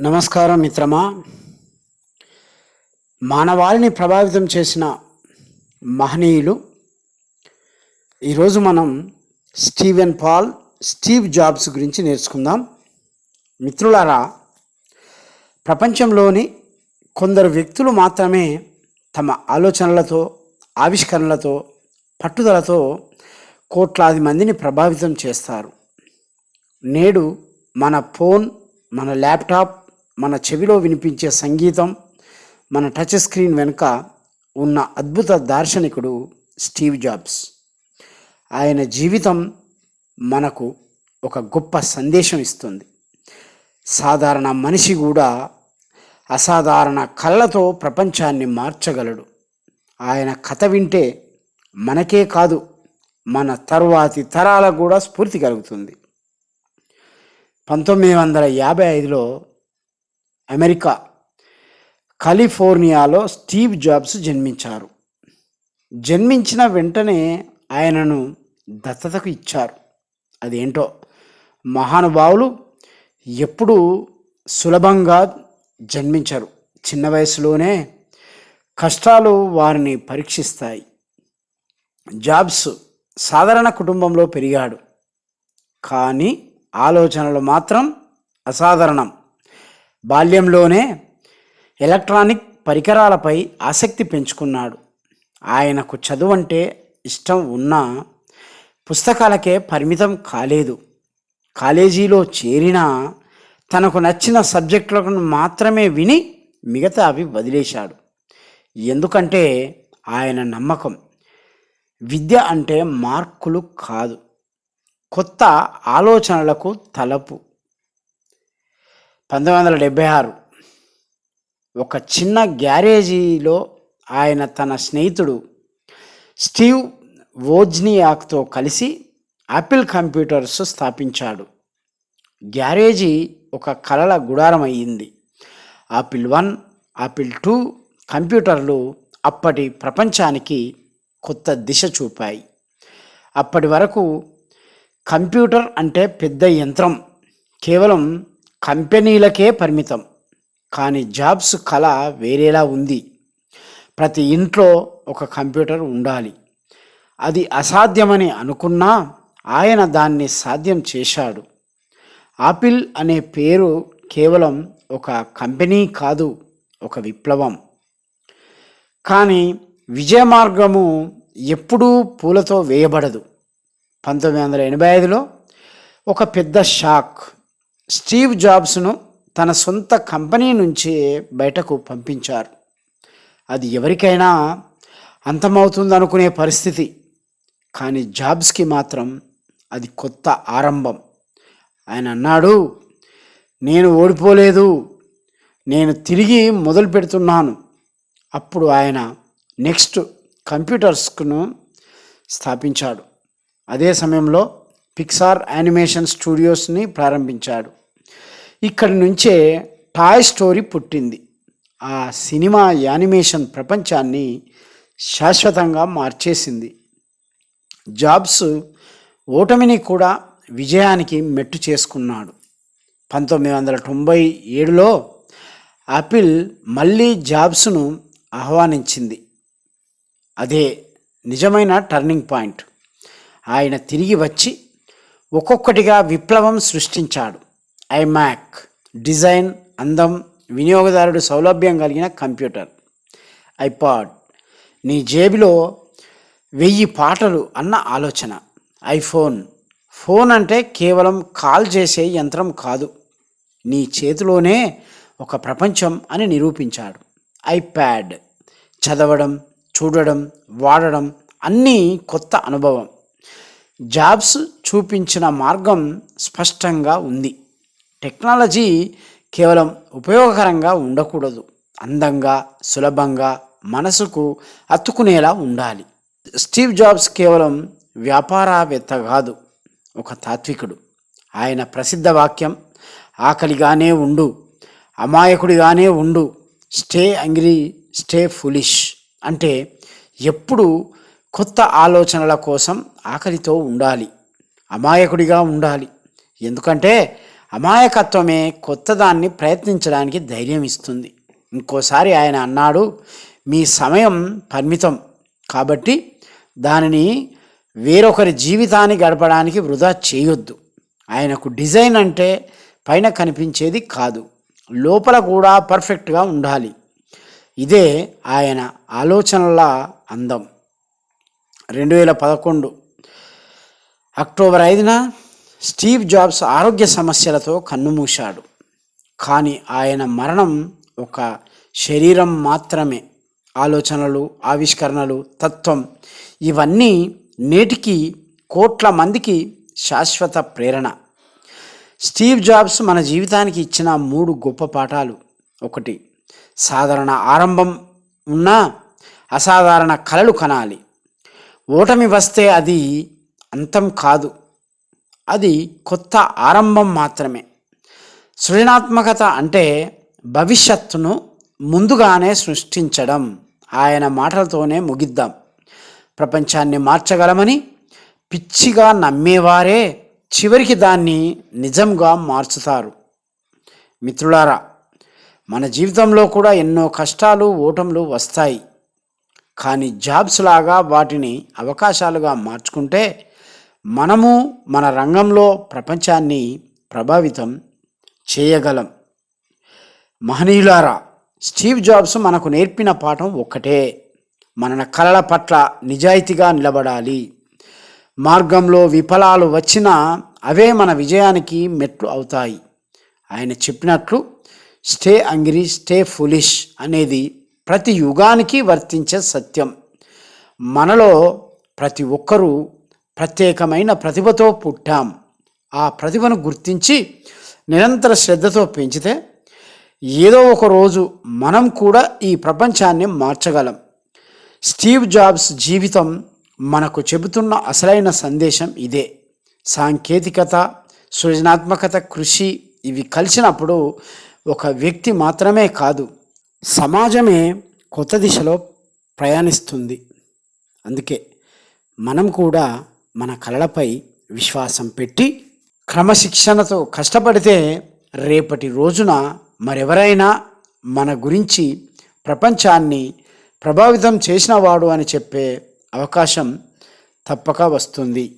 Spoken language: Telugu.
నమస్కారం మిత్రమా. మానవాళిని ప్రభావితం చేసిన మహనీయులు ఈరోజు మనం స్టీవెన్ పాల్ స్టీవ్ జాబ్స్ గురించి నేర్చుకుందాం. మిత్రులారా ప్రపంచంలోని కొందరు వ్యక్తులు మాత్రమే తమ ఆలోచనలతో ఆవిష్కరణలతో పట్టుదలతో కోట్లాది మందిని ప్రభావితం చేస్తారు. నేడు మన ఫోన్ మన ల్యాప్టాప్ మన చెవిలో వినిపించే సంగీతం మన టచ్ స్క్రీన్ వెనుక ఉన్న అద్భుత దార్శనికుడు స్టీవ్ జాబ్స్. ఆయన జీవితం మనకు ఒక గొప్ప సందేశం ఇస్తుంది. సాధారణ మనిషి కూడా అసాధారణ కళ్ళతో ప్రపంచాన్ని మార్చగలడు. ఆయన కథ వింటే మనకే కాదు మన తరువాతి తరాలకు కూడా స్ఫూర్తి కలుగుతుంది. పంతొమ్మిది వందల యాభై ఐదులో అమెరికా కాలిఫోర్నియాలో స్టీవ్ జాబ్స్ జన్మించారు. జన్మించిన వెంటనే ఆయనను దత్తతకు ఇచ్చారు. అదేంటో? మహానుభావులు ఎప్పుడూ సులభంగా జన్మించరు. చిన్న వయసులోనే కష్టాలు వారిని పరీక్షిస్తాయి. జాబ్స్ సాధారణ కుటుంబంలో పెరిగాడు. కానీ ఆలోచనలు మాత్రం అసాధారణం. బాల్యంలోనే ఎలక్ట్రానిక్ పరికరాలపై ఆసక్తి పెంచుకున్నాడు. ఆయనకు చదువు అంటే ఇష్టం ఉన్నా పుస్తకాలకే పరిమితం కాలేదు. కాలేజీలో చేరినా తనకు నచ్చిన సబ్జెక్టులను మాత్రమే విని మిగతా అవి వదిలేశాడు. ఎందుకంటే ఆయన నమ్మకం. విద్య అంటే మార్కులు కాదు. కొత్త ఆలోచనలకు తలపు. పంతొమ్మిది వందల డెబ్భై ఆరు. ఒక చిన్న గ్యారేజీలో ఆయన తన స్నేహితుడు స్టీవ్ వోజ్నియాక్తో కలిసి యాపిల్ కంప్యూటర్స్ స్థాపించాడు. గ్యారేజీ ఒక కలల గుడారం అయ్యింది ఆపిల్ వన్ ఆపిల్ టూ కంప్యూటర్లు అప్పటి ప్రపంచానికి కొత్త దిశ చూపాయి. అప్పటి వరకు కంప్యూటర్ అంటే పెద్ద యంత్రం. కేవలం కంపెనీలకే పరిమితం. కానీ జాబ్స్ కళ వేరేలా ఉంది. ప్రతి ఇంట్లో ఒక కంప్యూటర్ ఉండాలి. అది అసాధ్యమని అనుకున్నా ఆయన దాన్ని సాధ్యం చేశాడు. ఆపిల్ అనే పేరు కేవలం ఒక కంపెనీ కాదు ఒక విప్లవం. కానీ విజయ మార్గము ఎప్పుడూ పూలతో వేయబడదు. పంతొమ్మిది వందల ఎనభై ఐదులో ఒక పెద్ద షాక్ స్టీవ్ జాబ్స్ను తన సొంత కంపెనీ నుంచి బయటకు పంపించారు. అది ఎవరికైనా అంతమవుతుందనుకునే పరిస్థితి. కానీ జాబ్స్కి మాత్రం అది కొత్త ఆరంభం. ఆయన అన్నాడు నేను ఓడిపోలేదు. నేను తిరిగి మొదలు పెడుతున్నాను. అప్పుడు ఆయన నెక్స్ట్ కంప్యూటర్స్ను స్థాపించాడు. అదే సమయంలో పిక్సార్ యానిమేషన్ స్టూడియోస్ని ప్రారంభించాడు. ఇక్కడి నుంచే టాయ్ స్టోరీ పుట్టింది. ఆ సినిమా యానిమేషన్ ప్రపంచాన్ని శాశ్వతంగా మార్చేసింది. జాబ్స్ ఓటమిని కూడా విజయానికి మెట్టు చేసుకున్నాడు. పంతొమ్మిది వందల తొంభై ఏడులో ఆపిల్ మళ్ళీ జాబ్స్ను ఆహ్వానించింది. అదే నిజమైన టర్నింగ్ పాయింట్ ఆయన తిరిగి వచ్చి ఒక్కొక్కటిగా విప్లవం సృష్టించాడు. ఐమాక్ డిజైన్ అందం వినియోగదారుడు సౌలభ్యం కలిగిన కంప్యూటర్. ఐపాడ్ నీ జేబులో వెయ్యి పాటలు అన్న ఆలోచన. ఐఫోన్ ఫోన్ అంటే కేవలం కాల్ చేసే యంత్రం కాదు. నీ చేతిలోనే ఒక ప్రపంచం అని నిరూపించాడు. ఐప్యాడ్ చదవడం చూడడం వాడడం అన్నీ కొత్త అనుభవం. జాబ్స్ చూపించిన మార్గం స్పష్టంగా ఉంది. టెక్నాలజీ కేవలం ఉపయోగకరంగా ఉండకూడదు. అందంగా సులభంగా మనసుకు అత్తుకునేలా ఉండాలి. స్టీవ్ జాబ్స్ కేవలం వ్యాపారవేత్త కాదు ఒక తాత్వికుడు. ఆయన ప్రసిద్ధ వాక్యం ఆకలిగానే ఉండు అమాయకుడిగానే ఉండు స్టే అంగ్రీ స్టే ఫులిష్ అంటే ఎప్పుడు కొత్త ఆలోచనల కోసం ఆకలితో ఉండాలి. అమాయకుడిగా ఉండాలి. ఎందుకంటే అమాయకత్వమే కొత్తదాన్ని ప్రయత్నించడానికి ధైర్యం ఇస్తుంది. ఇంకోసారి ఆయన అన్నాడు మీ సమయం పరిమితం. కాబట్టి దానిని వేరొకరి జీవితాన్ని గడపడానికి వృధా చేయొద్దు. ఆయనకు డిజైన్ అంటే పైన కనిపించేది కాదు. లోపల కూడా పర్ఫెక్ట్గా ఉండాలి. ఇదే ఆయన ఆలోచనల అందం. రెండు వేల పదకొండు. అక్టోబర్ ఐదున స్టీవ్ జాబ్స్ ఆరోగ్య సమస్యలతో కన్నుమూశాడు. కానీ ఆయన మరణం ఒక శరీరం మాత్రమే. ఆలోచనలు ఆవిష్కరణలు తత్వం ఇవన్నీ నేటికి కోట్ల మందికి శాశ్వత ప్రేరణ. స్టీవ్ జాబ్స్ మన జీవితానికి ఇచ్చిన మూడు గొప్ప పాఠాలు. ఒకటి సాధారణ ఆరంభం ఉన్నా అసాధారణ కళలు కనాలి. ఓటమి వస్తే అది అంతం కాదు. అది కొత్త ఆరంభం మాత్రమే. సృజనాత్మకత అంటే భవిష్యత్తును ముందుగానే సృష్టించడం. ఆయన మాటలతోనే ముగిద్దాం. ప్రపంచాన్ని మార్చగలమని పిచ్చిగా నమ్మేవారే చివరికి దాన్ని నిజంగా మార్చుతారు. మిత్రులారా మన జీవితంలో కూడా ఎన్నో కష్టాలు ఓటములు వస్తాయి. కానీ జాబ్స్ లాగా వాటిని అవకాశాలుగా మార్చుకుంటే మనము మన రంగంలో ప్రపంచాన్ని ప్రభావితం చేయగలం. మహనీయులారా స్టీవ్ జాబ్స్ మనకు నేర్పిన పాఠం ఒక్కటే. మన కళల పట్ల నిజాయితీగా నిలబడాలి. మార్గంలో విఫలాలు వచ్చినా అవే మన విజయానికి మెట్లు అవుతాయి. ఆయన చెప్పినట్లు స్టే అంగ్రీ స్టే ఫులిష్ అనేది ప్రతి యుగానికి వర్తించే సత్యం. మనలో ప్రతి ఒక్కరూ ప్రత్యేకమైన ప్రతిభతో పుట్టాం. ఆ ప్రతిభను గుర్తించి నిరంతర శ్రద్ధతో పెంచితే ఏదో ఒక రోజు మనం కూడా ఈ ప్రపంచాన్ని మార్చగలం. స్టీవ్ జాబ్స్ జీవితం మనకు చెబుతున్న అసలైన సందేశం ఇదే. సాంకేతికత సృజనాత్మకత కృషి ఇవి కలిసినప్పుడు ఒక వ్యక్తి మాత్రమే కాదు సమాజమే కొత్త దిశలో ప్రయాణిస్తుంది. అందుకే మనం కూడా మన కళలపై విశ్వాసం పెట్టి క్రమశిక్షణతో కష్టపడితే రేపటి రోజున మరెవరైనా మన గురించి ప్రపంచాన్ని ప్రభావితం చేసినవాడు అని చెప్పే అవకాశం తప్పక వస్తుంది.